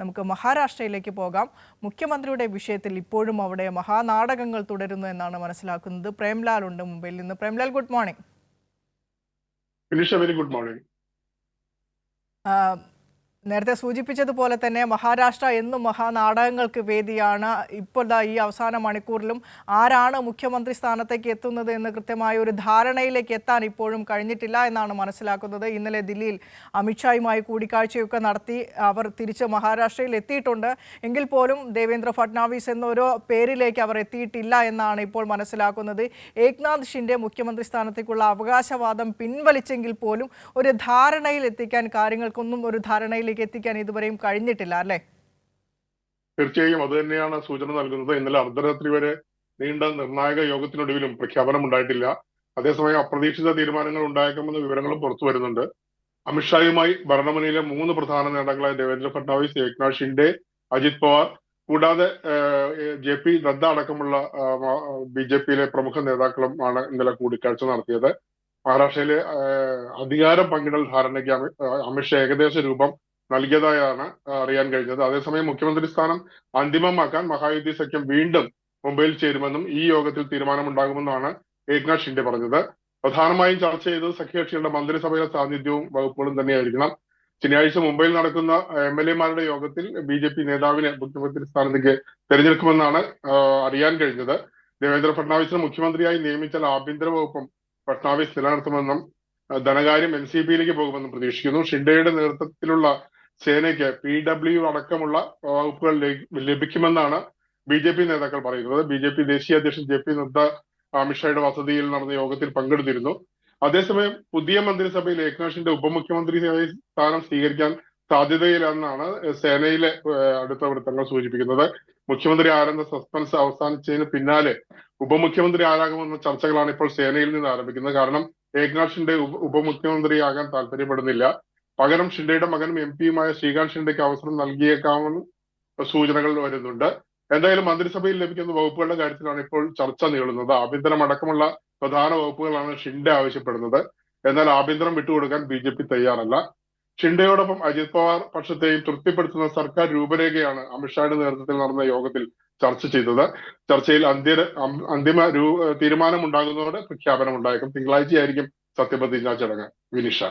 നമുക്ക് മഹാരാഷ്ട്രയിലേക്ക് പോകാം. മുഖ്യമന്ത്രിയുടെ വിഷയത്തിൽ ഇപ്പോഴും അവിടെ മഹാനാടകങ്ങൾ തുടരുന്നു എന്നാണ് മനസ്സിലാക്കുന്നത്. പ്രേംലാൽ ഉണ്ട് മുംബൈയിൽ നിന്ന്. Premlal good morning. Good morning. നേരത്തെ സൂചിപ്പിച്ചതുപോലെ തന്നെ മഹാരാഷ്ട്ര എന്നും മഹാനാടകങ്ങൾക്ക് വേദിയാണ്. ഇപ്പോൾ ഈ അവസാന മണിക്കൂറിലും ആരാണ് മുഖ്യമന്ത്രി സ്ഥാനത്തേക്ക് എത്തുന്നത് എന്ന് കൃത്യമായ ഒരു ധാരണയിലേക്ക് എത്താൻ ഇപ്പോഴും കഴിഞ്ഞിട്ടില്ല എന്നാണ് മനസ്സിലാക്കുന്നത്. ഇന്നലെ ദില്ലിയിൽ അമിത്ഷായുമായി കൂടിക്കാഴ്ചയൊക്കെ നടത്തി അവർ തിരിച്ച് മഹാരാഷ്ട്രയിൽ എത്തിയിട്ടുണ്ട്. എങ്കിൽ പോലും ദേവേന്ദ്ര ഫട്നാവിസ് എന്നൊരു പേരിലേക്ക് അവർ എത്തിയിട്ടില്ല എന്നാണ് ഇപ്പോൾ മനസ്സിലാക്കുന്നത്. ഏക്നാഥ് ഷിൻഡെ മുഖ്യമന്ത്രി സ്ഥാനത്തേക്കുള്ള അവകാശവാദം പിൻവലിച്ചെങ്കിൽ പോലും ഒരു ധാരണയിൽ എത്തിക്കാൻ കാര്യങ്ങൾക്കൊന്നും ഒരു ധാരണയിലേക്ക് എത്തിക്കാൻ ഇതുവരെയും കഴിഞ്ഞിട്ടില്ല അല്ലേ? തീർച്ചയായും അത് തന്നെയാണ് സൂചന നൽകുന്നത്. ഇന്നലെ അർദ്ധരാത്രി വരെ നീണ്ട നിർണായക യോഗത്തിനൊടുവിലും പ്രഖ്യാപനം ഉണ്ടായിട്ടില്ല. അതേസമയം അപ്രതീക്ഷിത തീരുമാനങ്ങൾ ഉണ്ടായേക്കുമെന്ന വിവരങ്ങളും പുറത്തു വരുന്നുണ്ട്. അമിത്ഷായുമായി ഭരണമനയിലെ മൂന്ന് പ്രധാന നേതാക്കളായ ദേവേന്ദ്ര ഫട്നാവിസ് ഏക്നാഥ് ഷിൻഡെ അജിത് പവാർ കൂടാതെ ജെ പി നദ്ദ അടക്കമുള്ള ബി ജെ പിയിലെ പ്രമുഖ നേതാക്കളും ആണ് ഇന്നലെ കൂടിക്കാഴ്ച നടത്തിയത്. മഹാരാഷ്ട്രയിലെ അധികാരം പങ്കിടൽ ധാരണയ്ക്ക് അമിത്ഷാ ഏകദേശ രൂപം നൽകിയതായാണ് അറിയാൻ കഴിഞ്ഞത്. അതേസമയം മുഖ്യമന്ത്രി സ്ഥാനം അന്തിമമാക്കാൻ മഹായുദ്ധി സഖ്യം വീണ്ടും മുംബൈയിൽ ചേരുമെന്നും ഈ യോഗത്തിൽ തീരുമാനമുണ്ടാകുമെന്നാണ് ഏക്നാഥ് ഷിൻഡെ പറഞ്ഞത്. പ്രധാനമായും ചർച്ച ചെയ്തത് സഖ്യകക്ഷികളുടെ മന്ത്രിസഭയിലെ സാന്നിധ്യവും വകുപ്പുകളും തന്നെയായിരിക്കണം. ശനിയാഴ്ച മുംബൈയിൽ നടക്കുന്ന എം എൽ എമാരുടെ യോഗത്തിൽ ബി ജെ പി നേതാവിനെ മുഖ്യമന്ത്രി സ്ഥാനത്തേക്ക് തെരഞ്ഞെടുക്കുമെന്നാണ് അറിയാൻ കഴിഞ്ഞത്. ദേവേന്ദ്ര ഫഡ്നാവിസിനെ മുഖ്യമന്ത്രിയായി നിയമിച്ചാൽ ആഭ്യന്തര വകുപ്പും ഫഡ്നാവിസ് നിലനിർത്തുമെന്നും ധനകാര്യം എൻ സി പിയിലേക്ക് പോകുമെന്നും പ്രതീക്ഷിക്കുന്നു. ഷിൻഡയുടെ നേതൃത്വത്തിലുള്ള സേനയ്ക്ക് പി ഡബ്ല്യു അടക്കമുള്ള വകുപ്പുകൾ ലഭിക്കുമെന്നാണ് ബി ജെ പി നേതാക്കൾ പറയുന്നത്. ബി ജെ പി ദേശീയ അധ്യക്ഷൻ ജെ പി നദ്ദ അമിത്ഷായുടെ വസതിയിൽ നടന്ന യോഗത്തിൽ പങ്കെടുത്തിരുന്നു. അതേസമയം പുതിയ മന്ത്രിസഭയിൽ ഏകനാഥിന്റെ ഉപമുഖ്യമന്ത്രിയായി സ്ഥാനം സ്വീകരിക്കാൻ സാധ്യതയിലെന്നാണ് സേനയിലെ അടുത്ത വൃത്തങ്ങൾ സൂചിപ്പിക്കുന്നത്. മുഖ്യമന്ത്രി ആരെന്ന സസ്പെൻസ് അവസാനിച്ചതിന് പിന്നാലെ ഉപമുഖ്യമന്ത്രി ആരാകുമെന്ന ചർച്ചകളാണ് ഇപ്പോൾ സേനയിൽ നിന്ന് ആരംഭിക്കുന്നത്. കാരണം ഏകനാഥിന്റെ ഉപമുഖ്യമന്ത്രിയാകാൻ താല്പര്യപ്പെടുന്നില്ല. പകരം ഷിൻഡയുടെ മകനും എം പിയുമായ ശ്രീകാന്ത് ഷിൻഡയ്ക്ക് അവസരം നൽകിയേക്കാമെന്ന് സൂചനകൾ വരുന്നുണ്ട്. എന്തായാലും മന്ത്രിസഭയിൽ ലഭിക്കുന്ന വകുപ്പുകളുടെ കാര്യത്തിലാണ് ഇപ്പോൾ ചർച്ച നീളുന്നത്. ആഭ്യന്തരം അടക്കമുള്ള പ്രധാന വകുപ്പുകളാണ് ഷിൻഡെ ആവശ്യപ്പെടുന്നത്. എന്നാൽ ആഭ്യന്തരം വിട്ടുകൊടുക്കാൻ ബി ജെ പി തയ്യാറല്ല. ഷിൻഡയോടൊപ്പം അജിത് പവാർ പക്ഷത്തെയും തൃപ്തിപ്പെടുത്തുന്ന സർക്കാർ രൂപരേഖയാണ് അമിത്ഷായുടെ നേതൃത്വത്തിൽ നടന്ന യോഗത്തിൽ ചർച്ച ചെയ്തത്. ചർച്ചയിൽ അന്ത്യ അന്തിമ രൂ തീരുമാനമുണ്ടാകുന്നതോടെ പ്രഖ്യാപനം ഉണ്ടായേക്കും തിങ്കളാഴ്ചയായിരിക്കും സത്യപ്രതിജ്ഞാ ചടങ്ങ്. വിനിഷ.